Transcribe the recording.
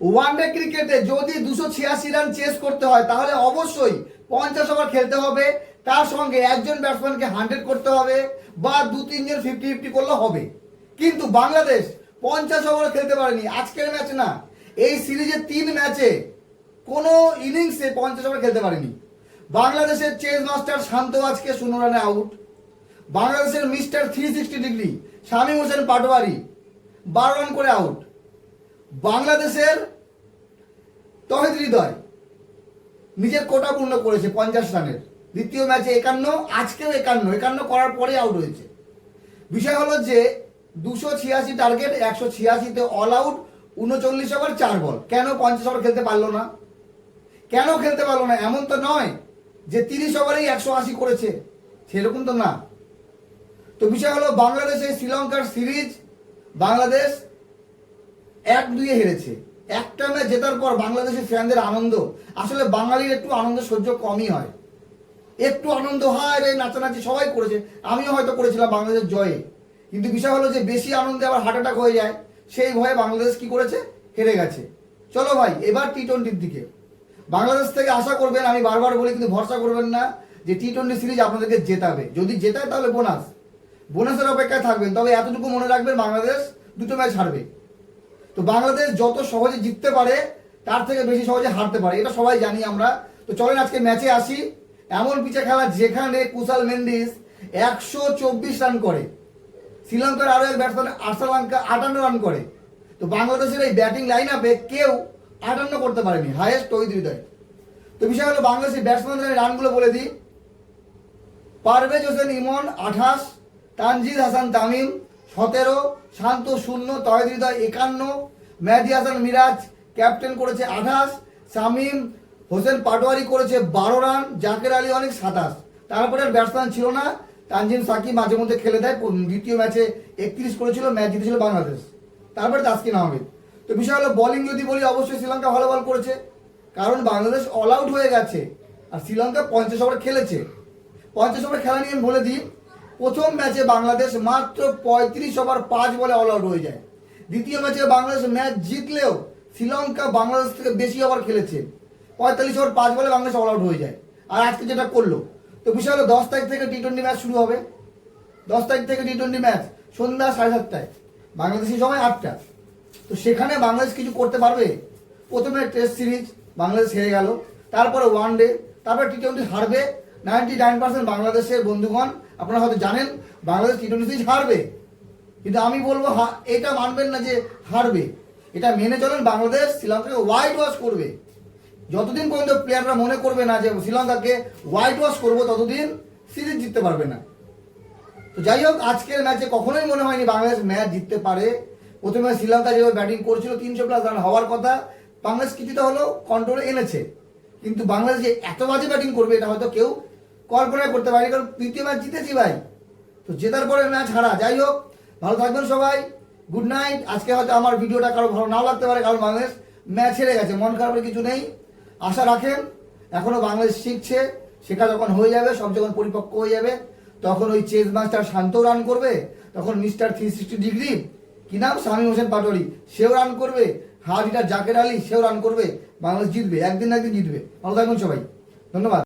One day ক্রিকেটে যদি দুশো ছিয়াশি রান চেস করতে হয়, তাহলে অবশ্যই পঞ্চাশ ওভার খেলতে হবে। তার সঙ্গে একজন ব্যাটসম্যানকে হান্ড্রেড করতে হবে বা দু তিনজন ফিফটি ফিফটি করলে হবে। কিন্তু বাংলাদেশ পঞ্চাশ ওভার খেলতে পারেনি। আজকের ম্যাচ না, এই সিরিজের তিন ম্যাচে কোনো ইনিংসে পঞ্চাশ ওভার খেলতে পারেনি। বাংলাদেশের চেস মাস্টার শান্ত আজকে শূন্য রানে আউট বাংলাদেশের mister three sixty degree Shamim Hossain Patwari বারো রান করে আউট বাংলাদেশের তহিদ হৃদয় নিজের কোটা পূর্ণ করেছে পঞ্চাশ রানের। দ্বিতীয় ম্যাচে একান্ন, আজকেও একান্ন। একান্ন করার পরে আউট হয়েছে। বিষয় হলো যে দুশো ছিয়াশি টার্গেট একশো ছিয়াশিতে অল আউট উনচল্লিশ ওভার চার বল কেন পঞ্চাশ ওভার খেলতে পারল না? কেন খেলতে পারল না? এমন তো নয় যে তিরিশ ওভারেই একশো আশি করেছে। সেরকম তো না। তো বিষয় হলো বাংলাদেশে শ্রীলঙ্কার সিরিজ, বাংলাদেশ এক দুইয়ে হেরেছে। একটা ম্যাচ জেতার পর বাংলাদেশের ফ্যানদের আনন্দ। আসলে বাঙালির একটু আনন্দ সহ্য কমই হয়। একটু আনন্দ হয় রে নাচানাচি সবাই করেছে। আমিও হয়তো করেছিলাম বাংলাদেশের জয়ে। কিন্তু বিষয় হলো যে বেশি আনন্দে আবার হার্ট অ্যাটাক হয়ে যায়। সেই ভয়ে বাংলাদেশ কি করেছে? হেরে গেছে। চলো ভাই, এবার টি টোয়েন্টির দিকে। বাংলাদেশ থেকে আশা করবেন, আমি বারবার বলি, কিন্তু ভরসা করবেন না যে টি টোয়েন্টি সিরিজ আপনাদেরকে জেতাবে। যদি জেতায় তাহলে বোনাস। বোনাসের অপেক্ষায় থাকবেন, তবে এতটুকু মনে রাখবেন, বাংলাদেশ দুটো ম্যাচ হারবে। তো বাংলাদেশ যত সহজে জিততে পারে, তার থেকে বেশি সহজে হারতে পারে। এটা সবাই জানি আমরা। তো চলেন আজকে ম্যাচে আসি। এমন পিচে খেলা যেখানে কুশাল মেন্ডিস একশো চব্বিশ রান করে। শ্রীলঙ্কার আরও এক ব্যাটসম্যান আর্সালঙ্কা আটান্ন রান করে। তো বাংলাদেশের এই ব্যাটিং লাইন আপে কেউ আটান্ন করতে পারেনি হায়েস্ট তৈরি হৃদয়। তো বিষয় হলো বাংলাদেশের ব্যাটসম্যানদের রানগুলো বলে দিই। পারভেজ হোসেন ইমন আঠাশ, তানজিদ হাসান তামিম সতেরো, শান্ত শূন্য, তহিদ হৃদয় একান্ন, মেহেদি হাসান মিরাজ ক্যাপ্টেন করেছে আঠাশ, শামীম হোসেন পাটোয়ারি করেছে বারো রান, জাকের আলী অনেক সাতাশ। তারপরে আর ব্যাটসম্যান ছিল না, তানজিম সাকিব মাঝে মধ্যে খেলে দেয় দ্বিতীয় ম্যাচে একত্রিশ করেছিল, ম্যাচ জিতেছিল বাংলাদেশ। তারপরে তাসকিন আহমেদ। তো বিষয় হলো বলিং যদি বলি, অবশ্যই শ্রীলঙ্কা ভালো বল করেছে, কারণ বাংলাদেশ অল আউট হয়ে গেছে, আর শ্রীলঙ্কা পঞ্চাশ ওভার খেলেছে। পঞ্চাশ ওভার খেলা নিয়ে বলে দিই প্রথম ম্যাচে বাংলাদেশ মাত্র পঁয়ত্রিশ ওভার পাঁচ বলে অল আউট হয়ে যায়। দ্বিতীয় ম্যাচে বাংলাদেশ ম্যাচ জিতলেও শ্রীলঙ্কা বাংলাদেশ থেকে বেশি ওভার খেলেছে। পঁয়তাল্লিশ ওভার পাঁচ বলে বাংলাদেশ অল আউট হয়ে যায়। আর আজকে যেটা করল, তো বিষয় হলো দশ তারিখ থেকে টি টোয়েন্টি ম্যাচ শুরু হবে। দশ তারিখ থেকে টি টোয়েন্টি ম্যাচ সন্ধ্যা সাড়ে সাতটায়। বাংলাদেশি সময় আটটা। তো সেখানে বাংলাদেশ কিছু করতে পারবে? প্রথমে টেস্ট সিরিজ বাংলাদেশ হেরে গেল। তারপরে ওয়ান ডে তারপরে টি টোয়েন্টি হারবে। নাইনটি নাইন পার্সেন্ট বাংলাদেশের বন্ধুগণ, আপনারা হয়তো জানেন, বাংলাদেশ টি হারবে। কিন্তু আমি বলব এটা মানবেন না যে হারবে। এটা মেনে চলেন, বাংলাদেশ শ্রীলঙ্কাকে হোয়াইট ওয়াশ করবে। যতদিন পর্যন্ত প্লেয়াররা মনে করবে না যে শ্রীলঙ্কাকে হোয়াইট ওয়াশ করব, ততদিন সিরিজ জিততে পারবে না। তো যাই হোক, আজকের ম্যাচে কখনোই মনে হয়নি বাংলাদেশ ম্যাচ জিততে পারে। প্রথমে শ্রীলঙ্কা যেভাবে ব্যাটিং করছিল, তিনশো প্লাস রান হওয়ার কথা, বাংলাদেশ কিছুটা হলেও কন্ট্রোলে এনেছে। কিন্তু বাংলাদেশ যে এত বাজে ব্যাটিং করবে, এটা হয়তো কেউ কল্পনা করতে পারি, কারণ তৃতীয় ম্যাচ জিতেছি ভাই। তো জেতার পরে ম্যাচ হারা যাই হোক, ভালো থাকবেন সবাই। গুড নাইট আজকে হয়তো আমার ভিডিওটা কারও ভালো নাও লাগতে পারে, কারণ বাংলাদেশ ম্যাচ হেরে গেছে, মন খারাপের কিছু নেই। আশা রাখেন, এখনও বাংলাদেশ শিখছে শেখা যখন হয়ে যাবে, সব যখন পরিপক্ক হয়ে যাবে, তখন ওই চেস মাস্টার শান্ত রান করবে, তখন মিস্টার থ্রি সিক্সটি ডিগ্রি, কি নাম? শামীম হোসেন পাটোয়ারি, সেও রান করবে হার্ড হিটার জাকের আলী, সেও রান করবে, বাংলাদেশ জিতবে, একদিন না একদিন জিতবে। ভালো থাকবেন সবাই। ধন্যবাদ।